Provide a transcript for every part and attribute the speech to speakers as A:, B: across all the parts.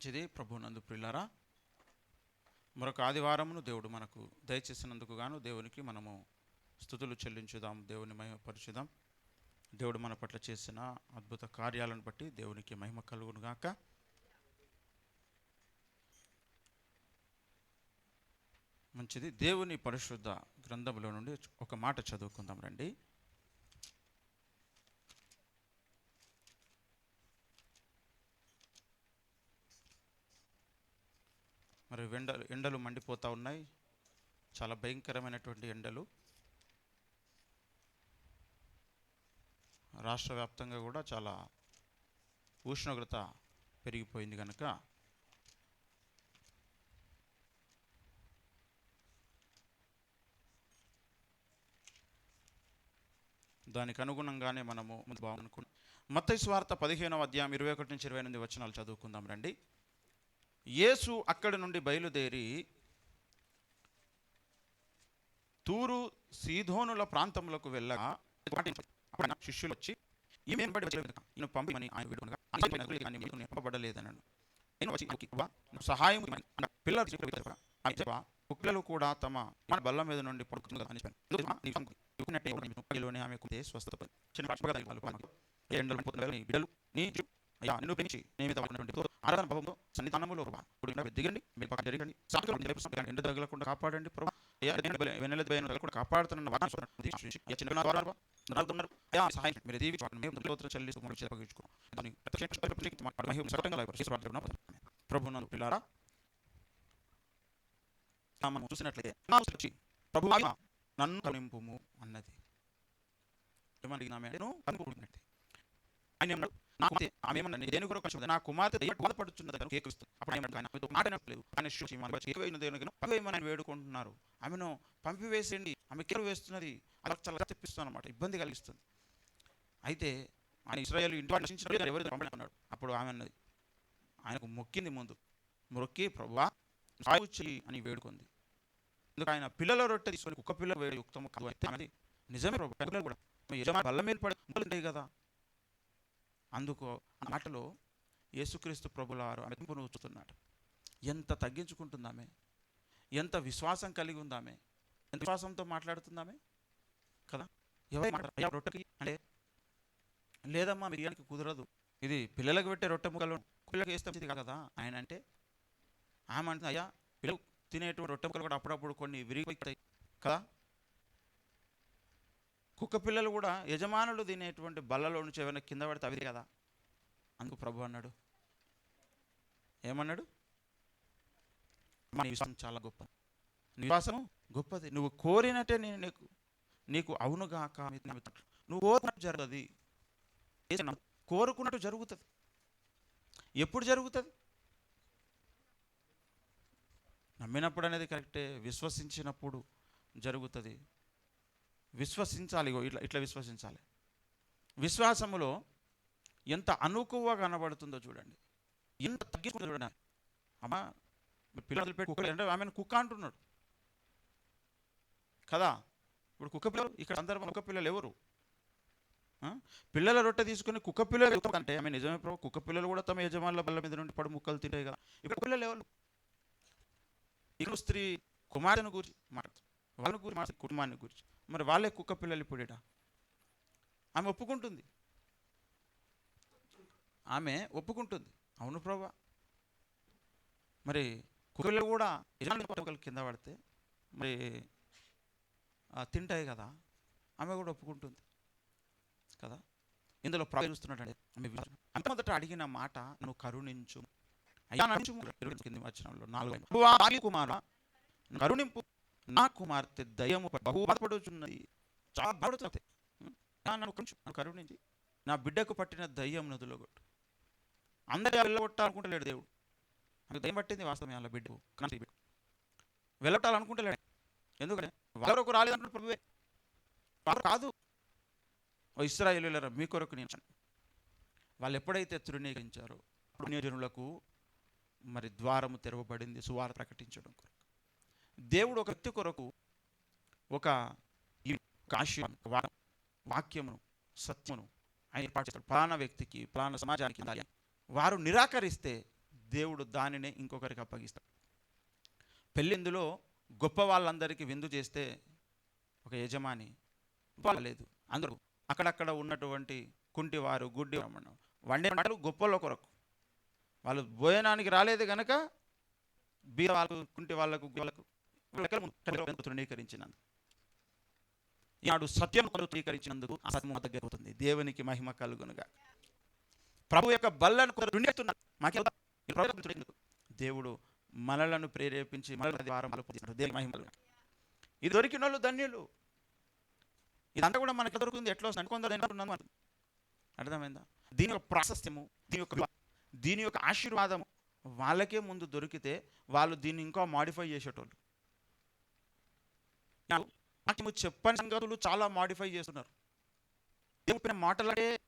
A: మంచిది ప్రభునందు ప్రిల్లరా ప్రిల్లారా మరొక ఆదివారమును దేవుడు మనకు దయచేసినందుకు గాను దేవునికి మనము స్థుతులు చెల్లించుదాం దేవుని మహిమపరచుదాం. దేవుడు మన పట్ల చేసిన అద్భుత కార్యాలను బట్టి దేవునికి మహిమ కలుగునుగాక మంచిది. దేవుని పరిశుద్ధ గ్రంథంలో నుండి ఒక మాట చదువుకుందాం రండి. మరి ఎండలు ఎండలు మండిపోతూ ఉన్నాయి. చాలా భయంకరమైనటువంటి ఎండలు. రాష్ట్ర వ్యాప్తంగా కూడా చాలా ఉష్ణోగ్రత పెరిగిపోయింది కనుక దానికి అనుగుణంగానే మనము ముందు బాగునుకున్నాం స్వార్థ పదిహేనవ అధ్యాయం ఇరవై ఒకటి నుంచి ఇరవై ఎనిమిది వచనాలు చదువుకుందాం రండి. యేసు అక్కడి నుండి బయలుదేరి తూరు సీధోనుల ప్రాంతంలోకి వెళ్ళగా శిష్యులు వచ్చి పంపిమని ఆయన వేడుకొనగా నింపబడలేదన్నాడు నేను వచ్చి సహాయం పిల్లలు కుక్కలు కూడా తమ బల్ల మీద నుండి పడుతుంది నీ ఆమె స్వస్థత. చిన్న ఎండలు నీ అయ్యా నిన్ను పెంచి నేను ఆరాధన భావంలో సన్నిధానములో ప్రభా. ఇప్పుడు దిగండి మీరు పక్కన ఎండ తగలకుండా కాపాడండి ప్రభా. వెన్నెల భయం కాపాడుతున్న నలుగుతున్నారు సహాయం మీరు ప్రభు నందు పిల్లారా మనం చూసినట్లయితే వచ్చి ప్రభు నన్ను కరుణింపుము అన్నది. ఏమడిగినామే నేను ఆయన నా కుమార్తె ఆమె ఏమన్నా దేని కొరకు నా కుమార్తె దయ్యం బాధపడుతున్నది కనుక అప్పుడు ఆయన ఆయన ఆమెతో ఆయన ఆయన వేడుకుంటున్నారు? ఆమెను పంపివేసేయండి. ఆమె కేరు వేస్తున్నది. అలా చాలా తెప్పిస్తుంది అనమాట ఇబ్బంది కలిగిస్తుంది. అయితే ఆయన ఇస్రాయల్ ఇంటి వాడు నశించిన ఎవరు అప్పుడు ఆమె అన్నది ఆయనకు మొక్కింది ముందు. మొక్కి ప్రభా సాగు చెయ్యి అని వేడుకుంది. ఎందుకు ఆయన పిల్లల రొట్టె తీసుకొని కుక్క పిల్ల వేడి యుక్తం కాదు అయితే నిజమే ప్రభు కూడా. యజమాని బల్ల మీద పడి ఉంటాయి కదా. అందుకు మాటలో యేసుక్రీస్తు ప్రభుల వారు పెంపును ఉంచుతున్నాడు ఎంత తగ్గించుకుంటుందామే? ఎంత విశ్వాసం కలిగి ఉందామే ఎంత విశ్వాసంతో మాట్లాడుతుందామే? కదా? ఎవరు రొట్టెకి అంటే లేదమ్మా బిర్యానీకి కుదరదు. ఇది పిల్లలకు పెట్టే రొట్టె ముక్కలు పిల్లలకు వేస్తే మంచిది కదా? ఆయన అంటే ఆమె అంటుంది అయ్యా పిల్లలు తినేటువంటి రొట్టె ముక్కలు కూడా అప్పుడప్పుడు కొన్ని విరిగిపోతాయి కదా? కుక్క పిల్లలు కూడా యజమానులు తినేటువంటి బల్లలో నుంచి ఏమైనా కింద పడితే అవి కదా? అందుకు ప్రభు అన్నాడు. ఏమన్నాడు? విశ్వాసం చాలా గొప్ప విశ్వాసం గొప్పది. నువ్వు కోరినట్టే నేను నీకు నీకు అవునుగాక నువ్వు కోరినట్టు జరుగుతుంది. కోరుకున్నట్టు జరుగుతుంది. ఎప్పుడు జరుగుతుంది? నమ్మినప్పుడు అనేది కరెక్టే విశ్వసించినప్పుడు జరుగుతుంది. విశ్వసించాలి ఇట్లా ఇట్లా విశ్వసించాలి. విశ్వాసములో ఎంత అనుకువగా కనబడుతుందో చూడండి. ఎంత తగ్గించుకుందో చూడండి. అమ్మా పిల్లలు పెట్టి కుక్క అంటే ఆమెను కుక్క అంటున్నాడు. కదా? ఇప్పుడు కుక్క పిల్లలు ఇక్కడ సందర్భం కుక్క పిల్లలు ఎవరు? ఆ? పిల్లల రొట్టె తీసుకుని కుక్క పిల్లలు అంటే ఆమె నిజమే ప్రభు కుక్క పిల్లలు కూడా తమ యజమానుల బల్ల మీద నుండి పడు ముక్కలు తింటాయి కదా. ఇప్పుడు పిల్లలు ఎవరు? ఇక్కడ స్త్రీ కుమారుని గురించి మాట్లాడుతుంది. వాళ్ళని గురించి మాట్లాడుతుంది కుటుంబాన్ని గురించి. మరి వాళ్ళే కుక్క పిల్లలు ఇప్పుడేట? ఆమె ఒప్పుకుంటుంది. ఆమె ఒప్పుకుంటుంది. అవును ప్రభా మరి కుక్కలు కూడా ఇలాంటి కింద పడితే మరి తింటాయి కదా. ఆమె కూడా ఒప్పుకుంటుంది. కదా? ఇందులో ప్రభు చూస్తున్నాడు ఆమె అంత మొదట అడిగిన మాట నువ్వు కరుణించు అయ్యా నడిచు కింది నాలుగు కుమార కరుణింపు నా కుమార్తె దయ్యము బహు బాధపడుచున్నది చాలా బాధపడుతుంది. నన్ను కొంచెం కరుణించి నా బిడ్డకు పట్టిన దయ్యం నదులో కొట్టు. అందరి వెళ్ళగొట్టాలనుకుంటలేడు దేవుడు. నాకు దయ్యం పట్టింది వాస్తవమే అలా బిడ్డకు. కానీ వెళ్ళగొట్టాలనుకుంటలేడు. ఎందుకంటే వాళ్ళకు రాలేదంటున్నాడు ప్రభువే. వారు కాదు. ఓ ఇస్రాయేలీలరా మీ కొరకు నేను వాళ్ళు ఎప్పుడైతే తృణీకరించారో పుణ్యజనులకు మరి ద్వారము తెరవబడింది సువార్త ప్రకటించడం కొరకు. దేవుడు ఒక వ్యక్తి కొరకు ఒక ఈ ఆశయం, వాక్యమును సత్యమును ఆయన ఏర్పాటు చేస్తాడు. ఫలానా వ్యక్తికి ఫలానా సమాజానికి ఉండాలి వారు నిరాకరిస్తే దేవుడు దానినే ఇంకొకరికి అప్పగిస్తాడు. పెళ్ళిందులో గొప్ప వాళ్ళందరికీ విందు చేస్తే ఒక యజమాని లేదు. అందరూ అక్కడక్కడ ఉన్నటువంటి కుంటివారు గుడ్డి వండే మాటలు గొప్పల కొరకు. వాళ్ళు భోజనానికి రాలేదు కనుక బీద వాళ్ళకు కుంటి వాళ్ళకు వాళ్ళకు తృణీకరించినందుకు. ఈనాడు సత్యం తృణీకరించినందుకు ఆ సత్యం దగ్గర అవుతుంది దేవునికి మహిమ కలుగునుగా ప్రభు యొక్క బల్లను కొందరు దేవుడు మనలను ప్రేరేపించి మనల దేవుని మహిమ ఇది దొరికిన వాళ్ళు ధన్యులు. ఇదంతా కూడా మనకి దొరుకుతుంది? ఎట్లా వస్తుంది? కొందరు అర్థమైందా? దీని యొక్క ప్రాశస్త్యము దీని యొక్క దీని యొక్క ఆశీర్వాదము వాళ్ళకే ముందు దొరికితే వాళ్ళు దీన్ని ఇంకా మాడిఫై చేసేటోళ్ళు. వాక్యము చెప్పని సంగతులు చాలా మాడిఫై చేస్తున్నారు. చెప్పిన మాటలే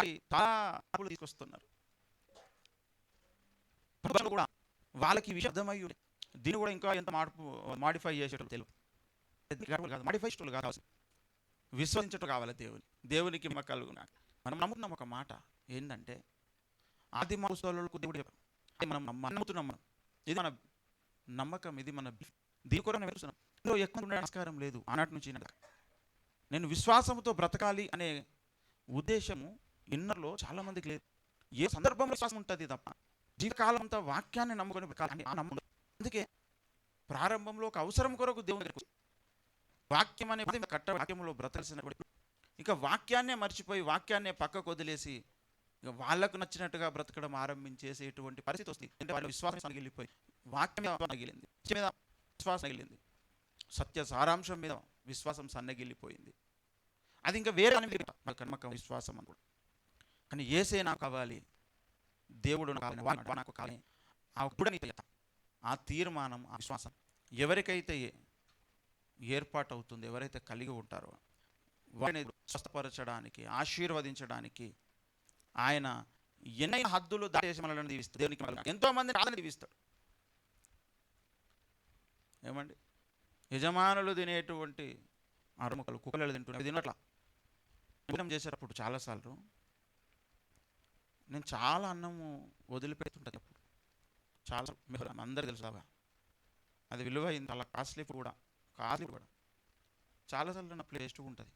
A: అది చాలా మార్పులు తీసుకొస్తున్నారు. ప్రభుత్వాలు కూడా వాళ్ళకి విషయం అర్థమయ్యి దీన్ని కూడా ఇంకా ఎంత మార్పు మాడిఫై చేసేటోళ్ళు తెలియదు. కాదు మాడిఫై చేసేటోళ్ళు కావాలి విశ్వసించటం కావాలి దేవుని. దేవునికి మక్కలుగునా మనం నమ్ముతున్నాం ఒక మాట ఏంటంటే ఆది మనుషులకు దేవుడు చెప్పాం అది మనం నమ్ముతున్నాం మనం. ఇది మన నమ్మకం ఇది మన దీని కూడా నేను ఇందులో ఎక్కువ ఉండే నమస్కారం లేదు. ఆనాటి నుంచి నేను విశ్వాసంతో బ్రతకాలి అనే ఉద్దేశము ఇన్నర్లో చాలా మందికి లేదు. ఏ సందర్భంలో విశ్వాసం ఉంటుంది తప్ప జీవితకాలం అంతా వాక్యాన్ని నమ్ముకొని బ్రతకాలని ఆ నమ్ముడు అందుకే ప్రారంభంలో ఒక అవసరం కొరకు దేవుని వాక్యం అనే కట్ట వాక్యంలో బ్రతకాల్సిన ఇక వాక్యాన్నే మర్చిపోయి వాక్యాన్నే పక్కకు వదిలేసి ఇక వాళ్ళకు నచ్చినట్టుగా బ్రతకడం ఆరంభించేసేటువంటి పరిస్థితి వస్తుంది. అంటే వాళ్ళ విశ్వాసం సన్నగిల్లిపోయి వాక్యం మీద సన్నగిలింది మీద విశ్వాసం సన్నగిలింది సత్య సారాంశం మీద విశ్వాసం సన్నగిల్లిపోయింది. అది ఇంకా వేరే దాని మన విశ్వాసం అని కూడా. కానీ ఏసే నాకు కావాలి దేవుడు నాకు కావాలి నాకు కావాలి. ఆ కూడా ఆ తీర్మానం ఆ విశ్వాసం ఎవరికైతే ఏర్పాటు అవుతుంది ఎవరైతే కలిగి ఉంటారో వారిని స్వస్థపరచడానికి ఆశీర్వదించడానికి ఆయన ఎన్నై హద్దులు దాటేసి మనల్ని దీవిస్తాడు. దేవునికి మనల్ని ఎంతో దీవిస్తాడు. ఏమండి? యజమానులు తినేటువంటి అరుముకలు కుక్కలు తింటున్నాయి తినట్లా భోజనం చేసేటప్పుడు చాలాసార్లు నేను చాలా అన్నము వదిలిపెడుతుంటాను అప్పుడు. చాలా మీరు అందరు తెలుసు అది అది అయింది చాలా కాస్ట్లీ కూడా కాస్ట్లీ కూడా. చాలాసార్లు నా ప్లేస్ వేస్ట్ ఉంటుంది.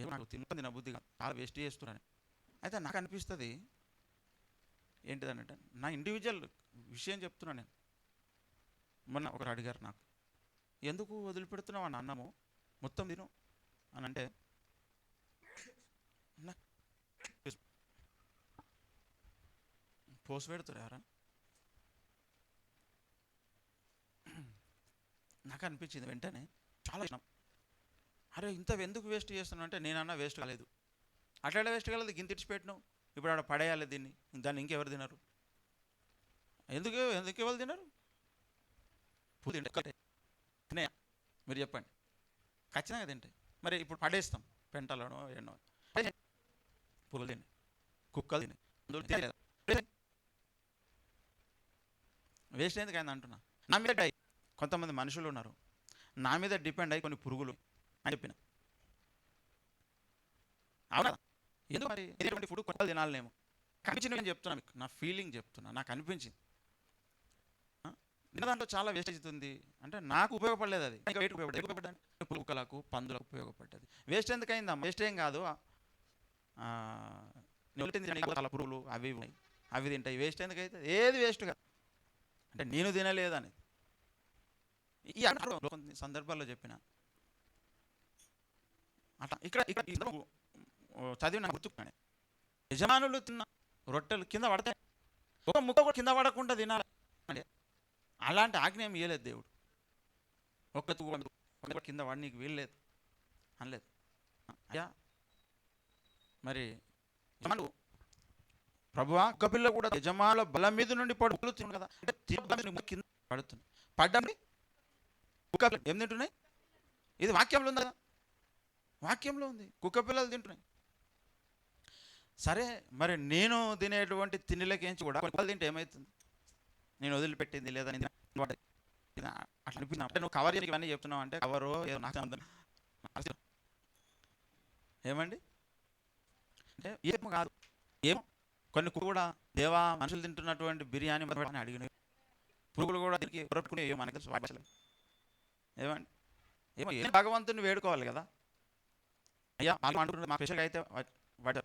A: ఏమో నాకు తిన్నది నా బుద్ధిగా చాలా వేస్ట్ చేస్తున్నాను అయితే నాకు అనిపిస్తుంది ఏంటిదనంటే నా ఇండివిజువల్ విషయం చెప్తున్నాను నేను. మొన్న ఒకరు అడిగారు నాకు ఎందుకు వదిలిపెడుతున్నావు అని అన్నము? మొత్తం తిను. అని అంటే పోసి పెడుతురు ఎవరా నాకు అనిపించింది వెంటనే చాలా ఇష్టం. అరే ఇంత ఎందుకు వేస్ట్ చేస్తున్నావు? అంటే నేనన్నా వేస్ట్ కాలేదు. అట్లా వేస్ట్ కాలేదు గింత ఇడిచిపెట్టినావు ఇప్పుడు ఆడ పడేయాలి దీన్ని. దాన్ని ఇంకెవరు తినరు? ఎందుకు ఎందుకు ఎవరు తినరు? పూ తింటే తినే మీరు చెప్పండి. ఖచ్చితంగా తింటాయి మరి ఇప్పుడు పడేస్తాం. పెంటలను ఎన్నో పులు తిని. కుక్కలు తిని. వేస్ట్ ఎందుకు అయింది అంటున్నా. నా మీద కొంతమంది మనుషులు ఉన్నారు. నా మీద డిపెండ్ అయ్యి కొన్ని పురుగులు అని చెప్పిన. అవునా? ఎందుకు మరి? ఇటువంటి ఫుడ్ కొత్తలు తినాలనేమో కనిపించినవి చెప్తున్నా మీకు. నా ఫీలింగ్ చెప్తున్నా. నాకు అనిపించింది. ఆ? దాంట్లో చాలా వేస్టేజ్ అవుతుంది అంటే నాకు ఉపయోగపడలేదు అది. ఇంకా వెయిట్ పందులకు ఉపయోగపడ్డది. వేస్ట్ ఎందుకు అయిందా వేస్ట్ ఏం కాదు. చాలా పురుగులు అవి ఉన్నాయి. అవి తింటాయి. వేస్ట్ ఎందుకు అయితే? ఏది వేస్ట్ కాదు. అంటే నేను తినలేదని ఈ అన్నారు కొన్ని సందర్భాల్లో చెప్పిన. అట్లా ఇక్కడ ఇక్కడ చదివిన గుర్తుకున్నాను యజమానులు తిన్న రొట్టెలు కింద పడతాయి. ఒక ముక్క కూడా కింద పడకుండా తినాలి. అలాంటి ఆజ్ఞ ఏమి ఇవ్వలేదు దేవుడు. ఒక్క కింద పడి నీకు వీల్లేదు అనలేదు. అయ్యా మరి ప్రభువా ఒక్క పిల్ల కూడా యజమానుల బలం మీద నుండి పడుతుంది కదా. అంటే కింద పడుతుంది. పడ్డండి కుక్క పిల్ల ఏం తింటున్నాయి? ఇది వాక్యంలో ఉంది? కదా వాక్యంలో ఉంది. కుక్క పిల్లలు తింటున్నాయి. సరే మరి నేను తినేటువంటి తిండిలకేంచి కూడా పిల్లలు తింటే ఏమవుతుంది నేను వదిలిపెట్టింది లేదా? నేను అట్లా అనిపించింది. అంటే నువ్వు కవర్ చేయడానికి ఇవన్నీ చెప్తున్నావు అంటే కవరు నాకు అర్థం ఏమండి? అంటే ఏమో కాదు. ఏమో కొన్ని కూడా దేవా మనుషులు తింటున్నటువంటి బిర్యానీ మొదలు అని అడిగినవి. పురుగులు కూడా దీనికి పొరట్టుకునే ఏమో మనకి తెలుసు ఏమండి? ఏమో ఏం భగవంతుని వేడుకోవాలి కదా? అయ్యా వాళ్ళు అంటున్నారు మా స్పెషల్గా అయితే వాటి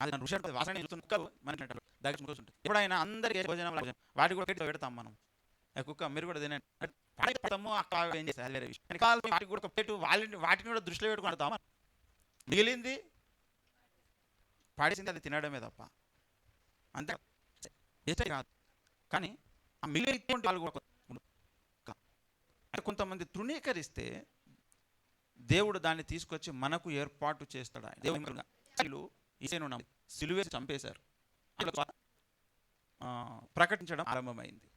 A: అది నన్ను రుచి వాసన చూస్తున్న కుక్కలు మనకి దగ్గర కూర్చుంటాయి ఎప్పుడైనా అందరికీ భోజనం వాటి కూడా పెట్టి పెడతాం మనం. కుక్క మీరు కూడా తినండి పడతాము పెడతాము ఏం చేస్తారు? వేరే విషయం. కానీ వాటికి కూడా పెట్టు వాళ్ళని వాటిని కూడా దృష్టిలో పెట్టుకుంటామా మిగిలింది పాడేసింది అది తినడమే తప్ప. అంతే. ఇష్టం కాదు. కానీ ఆ మిగిలిన వాళ్ళు కూడా కొంతమంది తృణీకరిస్తే దేవుడు దాన్ని తీసుకొచ్చి మనకు ఏర్పాటు చేస్తాడు? దేవుడు ఈసేను నమ్మి సిలువేసి చంపేశారు. ప్రకటించడం ఆరంభమైంది.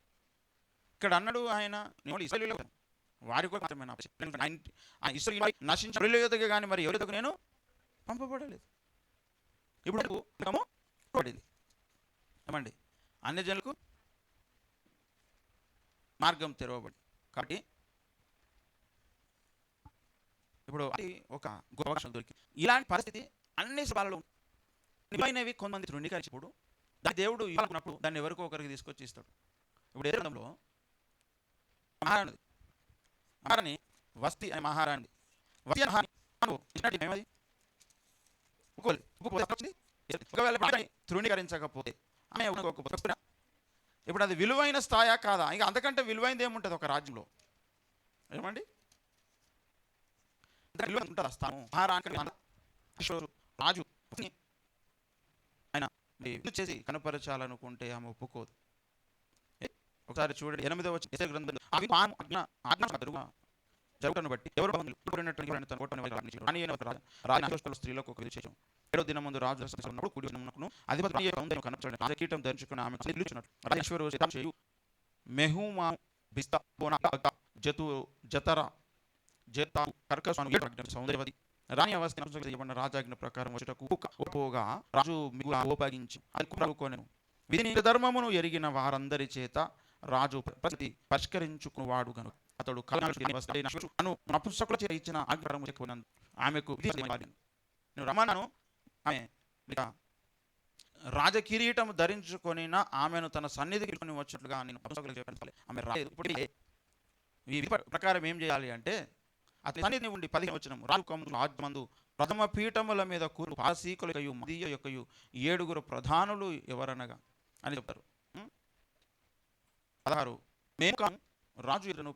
A: ఇక్కడ అన్నాడు ఆయన నేను వారి కూడా మాత్రమే నా నశించిన కానీ మరి ఎవరి నేను పంపబడలేదు. ఇప్పుడు పడింది ఏమండి? అన్ని జనులకు మార్గం తెరవబడి కాబట్టి ఇప్పుడు అది ఒక గొప్ప దొరికి ఇలాంటి పరిస్థితి అన్ని సభలలో నిజమైనవి కొంతమంది తృణీకరించినప్పుడు దాని దేవుడు ఇవ్వాలనుకున్నప్పుడు దాన్ని ఎవరికో ఒకరికి తీసుకొచ్చి ఇస్తాడు. ఇప్పుడు ఏ రంగంలో మహారాణి. మహారాణి వస్తి అనే మహారాణి. వస్తి అనే మహారాణి ఇచ్చినట్టు ఏమది? ఒక్కోలు ఒక్కొక్క ఒకవేళ మహారాణి తృణీకరించకపోతే ఆమె ఒక- ఇప్పుడు అది విలువైన స్థాయా కాదా? ఇంకా అంతకంటే విలువైనది ఏముంటుంది ఒక రాజ్యంలో? ఏమండి? ఉంటుంది ఆ స్థానం? మహారాణి రాజు ఆయన చేసి కనపరచాలనుకుంటే ఆమె ఒప్పుకోదు. ఒకసారి చూడండి. ఎనిమిదవ వచనం, గ్రంథం అవి జరుగుటను బట్టి ఎవరు రాణి రాజు స్త్రీలకు ఒక విశేషం ఏడో దినం ముందు రాజు ఉన్నప్పుడు కూడి ఉన్నప్పుడు అధిపతి రాణి రాజకీయం ధరించుకుని ఆమె నిలుచున్నట్టు రాజేశ్వరు చేయు మెహూమా బిస్తా జతు జతర జత కర్కస్వామి సౌందర్యవతి రాణి అవస్థ చేయబడిన రాజాజ్ఞ ప్రకారం వచ్చేటకు పోగా రాజు మిగులు ఉపయోగించి అది కొనెను విధి ధర్మమును ఎరిగిన వారందరి చేత రాజు ప్రతి పరిష్కరించుకున్నవాడు గను. అతడు కలను నపుంసకుల చేత ఇచ్చిన ఆజ్ఞారము చెక్కునందు ఆమెకు నేను రమణను ఆమె రాజకిరీటం ధరించుకొని ఆమెను తన సన్నిధికి వచ్చినట్లుగా నేను నపుంసకులకు చెప్పాలి ఆమె రాలేదు ఇప్పుడు ఈ ప్రకారం ఏం చేయాలి అంటే అతని సన్నిధిని ఉండి పదిహేను వచ్చిన రాజు కమ్ము ప్రథమ పీఠముల మీద కూరు పాసీకుల యొక్కయు మదీయ యొక్కయు ఏడుగురు ప్రధానులు ఎవరనగా అని చెప్తారు. పదహారు మేము రాజు ఎదురును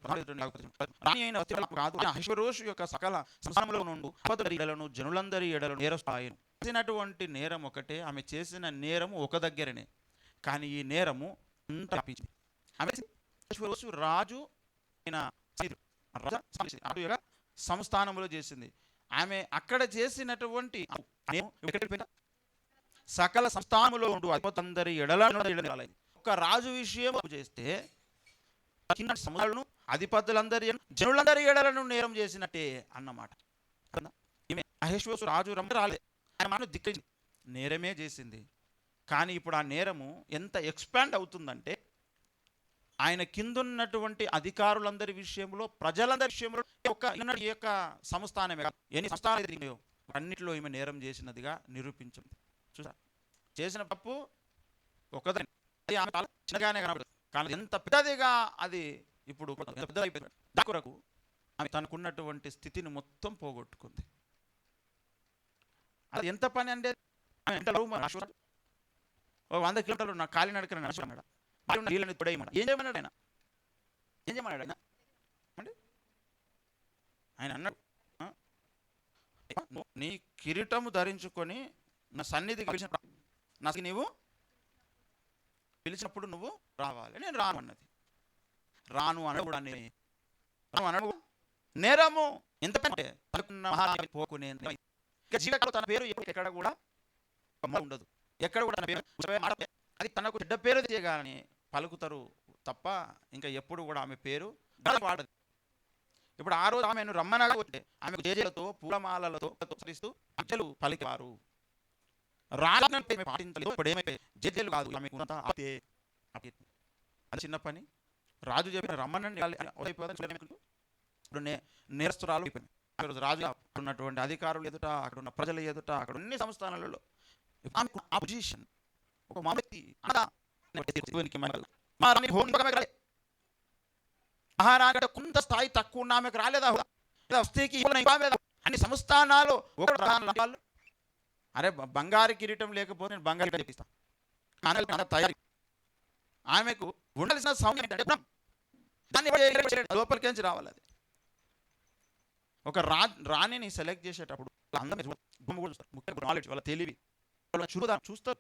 A: రాణి అయిన కాదు ఆయన యొక్క సకల సంసారంలో నుండి అబద్ధుల ఎడలను జనులందరి ఎడలను నేరస్తాయను చేసినటువంటి నేరం ఒకటే ఆమె చేసిన నేరము ఒక దగ్గరనే కానీ ఈ నేరము అంత వ్యాపించింది ఆమె అహశ్వరోషు రాజు అయిన సీరు. సంస్థానములో చేసింది ఆమె అక్కడ చేసినటువంటి సకల సంస్థానములో ఉండు అధిపతందరి ఎడల ఎడలాలి ఒక రాజు విషయం చేస్తే చిన్న సముద్రాలను అధిపతులందరి జనులందరి ఎడలను నేరం చేసినట్టే అన్నమాట. ఈమె మహేశ్వరు రాజు రమ్మ రాలే ఆయన మనం దిక్కింది నేరమే చేసింది. కానీ ఇప్పుడు ఆ నేరము ఎంత ఎక్స్పాండ్ అవుతుందంటే ఆయన కిందున్నటువంటి అధికారులందరి విషయంలో ప్రజలందరి విషయంలో ఈ యొక్క ఈ యొక్క సంస్థానమే కాదు. ఎన్ని సంస్థానాలు అన్నింటిలో ఈమె నేరం చేసినదిగా నిరూపించింది చూసా చేసిన తప్పు ఒకదాని. అది ఆమె చిన్నగానే కనబడదు. కానీ ఎంత పెద్దదిగా అది ఇప్పుడు ఎంత పెద్దదైపోయింది దాని ఆమె తనకున్నటువంటి స్థితిని మొత్తం పోగొట్టుకుంది. అది ఎంత పని అంటే ఆమె ఎంత లవ్ ఓ వంద కిలోమీటర్లు నా కాలినడకన నడుచుకున్నాడు నీళ్ళని తొడేయమన్నాడు? ఏం చేయమన్నాడు ఆయన? ఏం చేయమన్నాడు ఆయన? అంటే ఆయన అన్నాడు నీ కిరీటము ధరించుకొని నా సన్నిధికి నాకు నీవు పిలిచినప్పుడు నువ్వు రావాలి. నేను రాను అన్నది. రాను అనడం కూడా రాను అనడు నేరము. ఎంత అంటే తనకున్న పోకునే ఇక జీవితంలో తన పేరు ఎక్కడ కూడా ఉండదు. ఎక్కడ కూడా తన పేరు అది తనకు చెడ్డ పేరు చేయగాలని పలుకుతారు తప్ప ఇంకా ఎప్పుడు కూడా ఆమె పేరు వాడదు. ఇప్పుడు ఆ రోజు ఆమెను రమ్మనగా వచ్చే ఆమెకు జేజలతో పూలమాలలతో సరిస్తూ అచ్చలు పలికారు రాజు పాటించలేదు ఇప్పుడు ఏమైతే జడ్జీలు కాదు ఆమె ఉన్నత అదే అది చిన్న పని. రాజు చెప్పిన రమ్మనండి ఇప్పుడు నే నేరస్తురాలు అయిపోయింది. ఈరోజు రాజు అక్కడ ఉన్నటువంటి అధికారులు ఎదుట అక్కడ ఉన్న ప్రజల ఎదుట అక్కడ అన్ని సంస్థానాలలో ఆమెకు పొజిషన్ ఒక మామూలు వ్యక్తి మహారాణి కొంత స్థాయి తక్కువ ఉన్న ఆమెకు రాలేదా? హోదా? వస్తేకి అన్ని సంస్థానాలు ఒక రాని అరే బంగారు కిరీటం లేకపోతే నేను బంగారు కిరీటం తెప్పిస్తా. ఆమెకు అంత ఆమెకు ఉండాల్సిన సౌండ్ ఏంటంటే దాన్ని లోపలికి నుంచి రావాలి అది. ఒక రా రాణిని సెలెక్ట్ చేసేటప్పుడు వాళ్ళ అందమే నాలెడ్జ్ వాళ్ళ తెలివి. వాళ్ళ చూద్దాం చూస్తారు.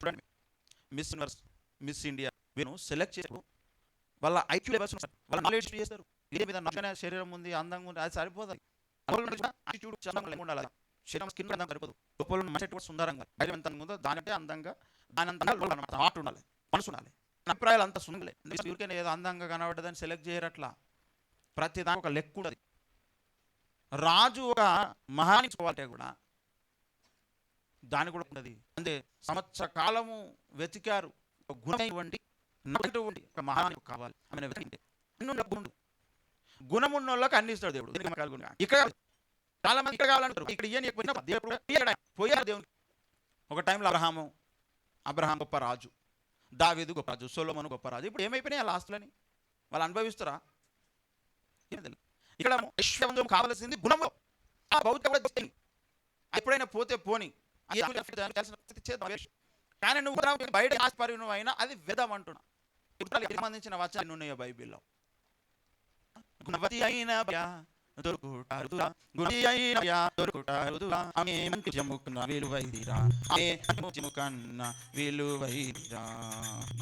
A: చూడండి. మిస్ యూనివర్స్ మిస్ ఇండియా వీరు సెలెక్ట్ చేసారు వాళ్ళ ఐక్యూ లెవెల్స్ వాళ్ళ నాలెడ్జ్ చేస్తారు. ఇదే మీద నచ్చనే శరీరం ఉంది అందంగా ఉంది అది సరిపోదు. శరీరం స్కిన్ అందంగా సరిపోదు. లోపల ఉన్న సుందరంగా. బయట ఎంత అందంగా ఉందో దానికంటే అందంగా దాని అంత లోపల అన్నమాట. హార్ట్ ఉండాలి మనసు ఉండాలి. అభిప్రాయాలు అంత సుందరలే ఊరికే ఏదో అందంగా కనబడ్డదని సెలెక్ట్ చేయరట్లా. ప్రతి దానికి ఒక లెక్క ఉండదు రాజు ఒక మహాని మహానించుకోవాలంటే కూడా దాని కూడా ఉన్నది అంటే సంవత్సర కాలము వెతికారు. ఒక గుణమైనటువంటి నటువంటి ఒక మహాని కావాలి. ఆమె వెతికింటే అన్ని ఉన్న గుణమున్నోళ్ళకి గుణం అన్ని ఇస్తాడు దేవుడు. ఇక్కడ చాలా మంది ఇక్కడ కావాలంటారు. ఇక్కడ ఇయ్యని పోయినా దేవుడు పోయారు దేవునికి ఒక టైంలో అబ్రహాము అబ్రహాం గొప్ప రాజు. దావీదు గొప్ప రాజు. సొలొమోను గొప్ప రాజు. ఇప్పుడు ఏమైపోయినాయి ఆ ఆస్తులని వాళ్ళు అనుభవిస్తారా? ఇక్కడ ఐశ్వర్యం కావాల్సింది గుణము. ఆ భౌతిక కూడా ఎప్పుడైనా పోతే పోని. కానీ నువ్వు బయట ఆస్పరి నువ్వు అయినా అది వేదం అంటున్నా. సంబంధించిన వచనాలు ఉన్నాయో బైబిల్లో? గుణవతి అయిన దొరుకుటారుదురా అయిన దొరుకుటారుదురా ఆమె మంచి జముకున్న విలువైదిరా. ఆమె విలువైదిరా.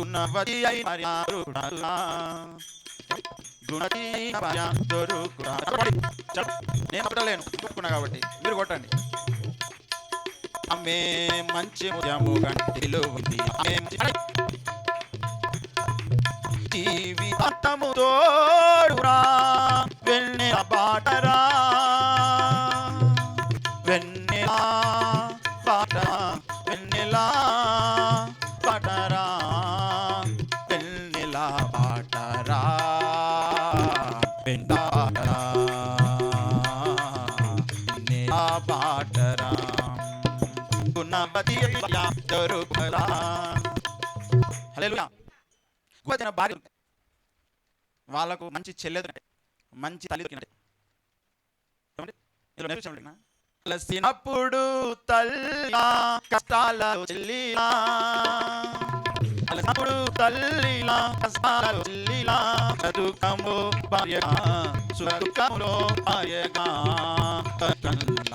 A: గుణవతి అయిన గుణవతి అయిన నేను కొట్టలేను. కొట్టుకున్నా కాబట్టి మీరు కొట్టండి. ఆమె మంచి ముత్యము కంటే ఉంది ఆమె మంచి జీవితము తోడురా వెన్నెల బాటరా. వాళ్ళకు మంచి చెల్లెదు మంచి తల్లి దొరికినట్టే. ఏమండి? ఇందులో అలసినప్పుడు తల్లి చెల్లిలా అలసినప్పుడు తల్లిలా కష్టాలలో చెల్లిలా చదుకము భార్యగా సుఖములో భార్యగా.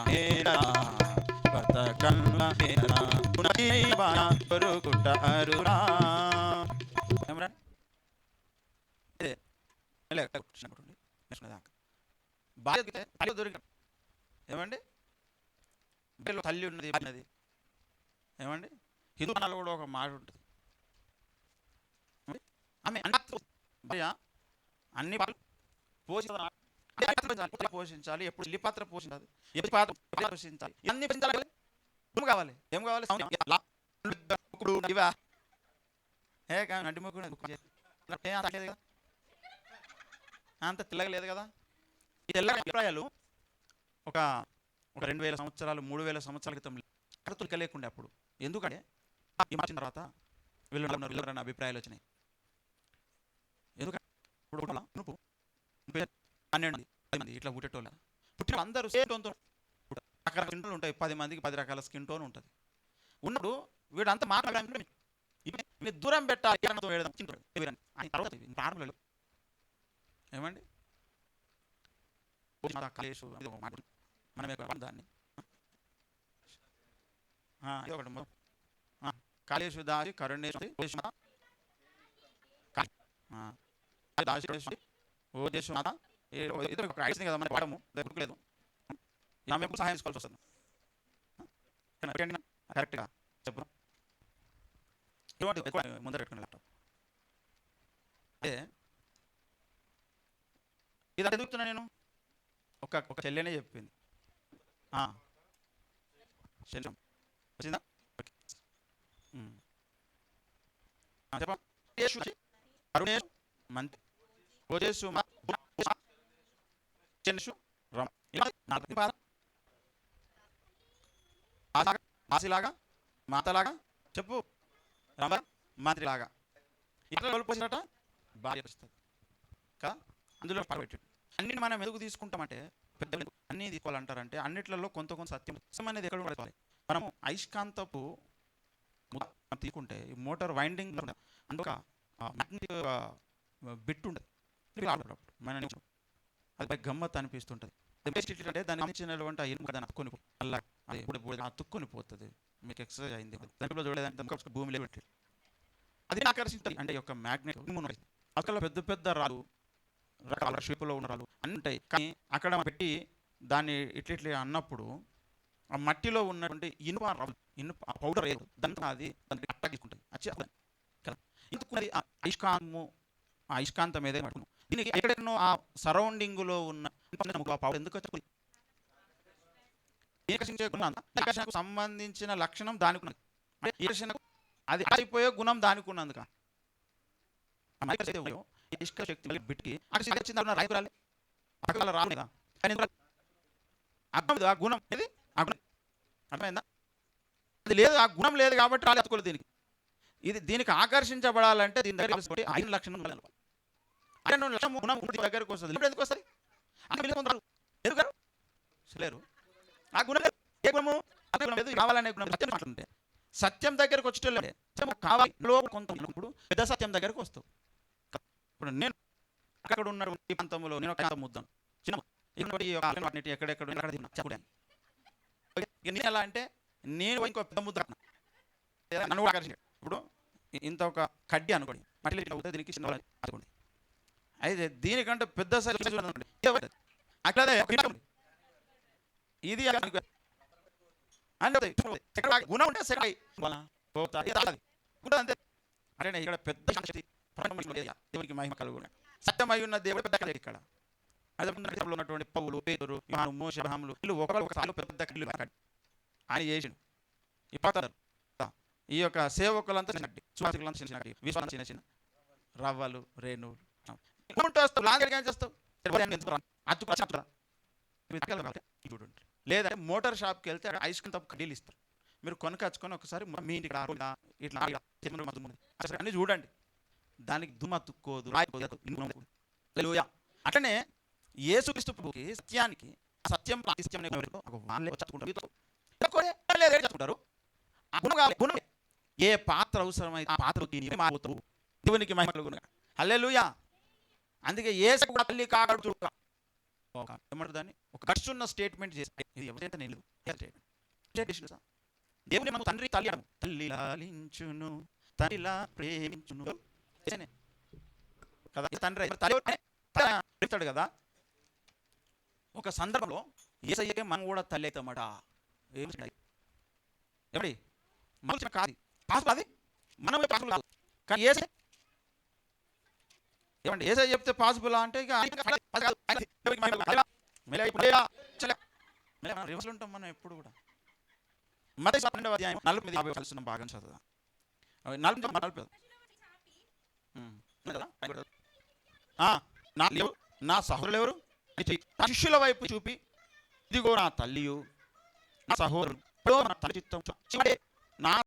A: నేరా భర్త నేరా ఏమరా మెల్లగా ఎక్కడ నేర్చుకునేదాకా. భార్య తల్లి దొరికిన ఏమండి? బిడ్డలో తల్లి ఉన్నది ఉన్నది. ఏమండి? హిందూ మతాల్లో కూడా ఒక మాట ఉంటుంది. ఆమె భార్య అన్ని పాత్రలు పోషించాలి. పోషించాలి. ఎప్పుడు ఇల్లి పాత్ర పోషించాలి ఎప్పుడు పాత్ర పోషించాలి ఇవన్నీ పోషించాలి ఏం కావాలి? ఏం కావాలి? సౌండ్ ఇవా. ఏ కానీ నడిమొక్కు అంత తెల్లగలేదు కదా? ఈ తెల్ల అభిప్రాయాలు ఒక ఒక రెండు వేల సంవత్సరాలు మూడు వేల సంవత్సరాల క్రితం కడతులక లేకుండే అప్పుడు. ఎందుకంటే ఈ మార్చిన తర్వాత వీళ్ళు ఉన్నారు అభిప్రాయాలు వచ్చినాయి. ఎందుకంటే ఇప్పుడు పన్నెండు మంది పది మంది ఇట్లా పుట్టేటోళ్ళ. పుట్టిన అందరూ సేమ్ టోన్తో రకరకాల స్కిన్ టోన్ ఉంటాయి. పది మందికి పది రకాల స్కిన్ టోన్ ఉంటుంది. ఉన్నప్పుడు వీడు అంత మాట్లాడాలి మీరు దూరం పెట్టాలి తర్వాత ప్రారంభంలో ఏమండి? ఇది మనం దాన్ని. ఇది ఒకటి కాళేశు దాసి కరుణేశ్వరి దాసి మాత. ఇది ఒక ఐడియా కదా మన పాడము దొరకలేదు ఆమె ఎప్పుడు సహాయం చేసుకోవాల్సి వస్తుంది? కరెక్ట్గా చెప్పు. ఎక్కువ ముందర పెట్టుకునే ల్యాప్టాప్ అదే ఇది ఎదుగుతున్నా నేను? ఒక ఒక చెల్లెనే చెప్పింది. ఆ. వచ్చిందా? అరుణేష్ మంత్ ఓజేసు రమ. ఆశలాగా మాతలాగా చెప్పు. రమ మంత్రిలాగా. ఇట్లా వెళ్ళిపోసినట భార్య వస్తుంది. కదా? అందులో పడబెట్టాడు. అన్నిటి మనం ఎదుగు తీసుకుంటామంటే పెద్ద ఎందుకు అన్నీ తీసుకోవాలంటారంటే అన్నిట్లలో కొంత కొంత సత్యం సత్యం అనేది ఎక్కడ పడుకోవాలి మనము అయస్కాంతపు తీసుకుంటే మోటార్ వైండింగ్ అందులో ఒక మ్యాగ్నెటిక్ బిట్ ఉంటుంది. మన అది బాగా గమ్మత్ అనిపిస్తుంటుంది. అంటే దాని సంబంధించినటువంటి ఆ దాన్ని అతుక్కొని అలా అది ఇప్పుడు అతుక్కొని పోతుంది. మీకు ఎక్సర్సైజ్ అయింది. దాంట్లో చూడలేదంటే భూమిలో పెట్టి అది ఆకర్షించాలి అంటే యొక్క మ్యాగ్నెట్ అక్కడ పెద్ద పెద్ద రాదు. రకాల షేపులో ఉండరాలు రాళ్ళు ఉంటాయి కానీ అక్కడ పెట్టి దాన్ని ఇట్లా అన్నప్పుడు ఆ మట్టిలో ఉన్నటువంటి ఇనుప రాళ్ళు ఇనుప పౌడర్ ఏదో అది దాన్ని అట్టగించుకుంటుంది వచ్చి అలా కదా? ఇందుకు ఆ అయస్కాంతము ఆ అయస్కాంతం ఏదైనా పట్టుకున్నాం. దీనికి ఎక్కడెన్నో ఆ సరౌండింగ్లో ఉన్న ఆ పౌడర్ ఎందుకు వచ్చి ఆకర్షించే గుణం ఆకర్షణకు సంబంధించిన లక్షణం దానికి ఉన్నది అంటే అది అయిపోయే గుణం దానికి ఉన్నందుక ఆ శక్తి ఉన్నాయో, అక్కడ ఇష్క శక్తి వచ్చింది అన్న అక్కడ రాలే కదా కానీ అర్థం ఆ గుణం ఏది? ఆ గుణం. అర్థమైందా? అది లేదు ఆ గుణం లేదు కాబట్టి రాలే అతుకోలేదు దీనికి. ఇది దీనికి ఆకర్షించబడాలంటే దీని దగ్గర ఐదు లక్షణం ఉండాలి ఐదు లక్షణం గుణం దగ్గరకు వస్తుంది. ఇప్పుడు ఎందుకు వస్తుంది? అక్కడ గారు? లేరు ఆ గుణం ఏ గుణము? అదే గుణం. లేదు కావాలనే గుణం సత్యం మాట్లాడుతుంటే. సత్యం దగ్గరకు వచ్చేటోళ్ళే. సత్యం కావాలి. కొంత ఇప్పుడు పెద్ద సత్యం దగ్గరకు వస్తావు. ఇప్పుడు నేను అక్కడ ఉన్నటువంటి ఈ ప్రాంతంలో నేను ఒక ముద్దాను చిన్న ముద్ద. వాటిని ఎక్కడెక్కడ అక్కడ నేను ఎలా అంటే నేను ఇంకో పెద్ద ముద్ద నన్ను కూడా ఆకర్షించాడు. ఇప్పుడు ఇంత ఒక కడ్డి అనుకోండి. మట్టి ఇట్లా అవుతుంది దీనికి చిన్న అనుకోండి. అయితే దీనికంటే పెద్ద సైజు అనుకోండి. ఇది అంటే గుణం ఉంటే సెకండ్ పోతా. అంతే. అంటే ఇక్కడ పెద్ద దేవునికి మహిమ కలుగును. సత్యమై ఉన్న దేవుడు పెద్ద కలిగి ఇక్కడ. అదే ఉన్నటువంటి పౌలు పేదరు యోహాను మోషే అబ్రహాములు వీళ్ళు ఒకరు ఒకసారి పెద్ద కళ్ళు ఆయన చేసిన ఇప్పుడు ఈ యొక్క సేవకులంతా చిన్న కడ్డి సువాసికులంతా చిన్న చిన్న విశ్వాసం చిన్న చిన్న. రవ్వలు రేణువులు. ఉంటూ లాంగ్ ఏం చేస్తావు. చూడండి. లేదంటే మోటార్ షాప్కి వెళ్తే అక్కడ ఐస్ క్రీమ్ తప్ప కడ్డీలు ఇస్తారు. మీరు కొనకచ్చుకొని ఒకసారి మీ ఇంటికి రాకుండా ఇట్లా అన్ని చూడండి. దానికి దుమ్మ తుక్కోదు అట్లనే యేసుక్రీస్తు ప్రభుకి సత్యానికి సత్యం చదువుకుంటారు గుణం ఏ పాత్ర అవసరమైతే ఆ పాత్రకి నీవే దేవునికి మహిమలు కలుగును అందుకే ఏసు కూడా తల్లి కాగడు చూడ ఒక ఏమంటారు దాన్ని? ఒక ఖర్చున్న స్టేట్మెంట్ చేసి ఇది ఎవరైతే నేను దేవుని తండ్రి తల్లి తల్లి లాలించును తల్లిలా ప్రేమించును. కదా తండ్రి మరి కదా. ఒక సందర్భంలో ఏసయ్యకే మనం కూడా తల్లి అవుతామట. ఏమిటి మనం కాదు. పాసులు మనమే పాసులు కాదు. కానీ ఏసే ఏమండి ఏసై చెప్తే పాసిబుల్ అంటే ఇక మనం ఉంటాం మనం ఎప్పుడు కూడా. మత పన్నెండవ అధ్యాయం నలభై ఎనిమిది యాభై కలిసిన భాగం చదువుదాం. నలభై నలభై ఉమ్, ఉంది కదా? పైన కూడా. ఆ, నా లేవు నా సహోదరులు ఎవరు? అయితే శిష్యుల వైపు చూపి ఇదిగో నా తల్లియు నా సహోదరుడు నా తల్లి చిత్తం నా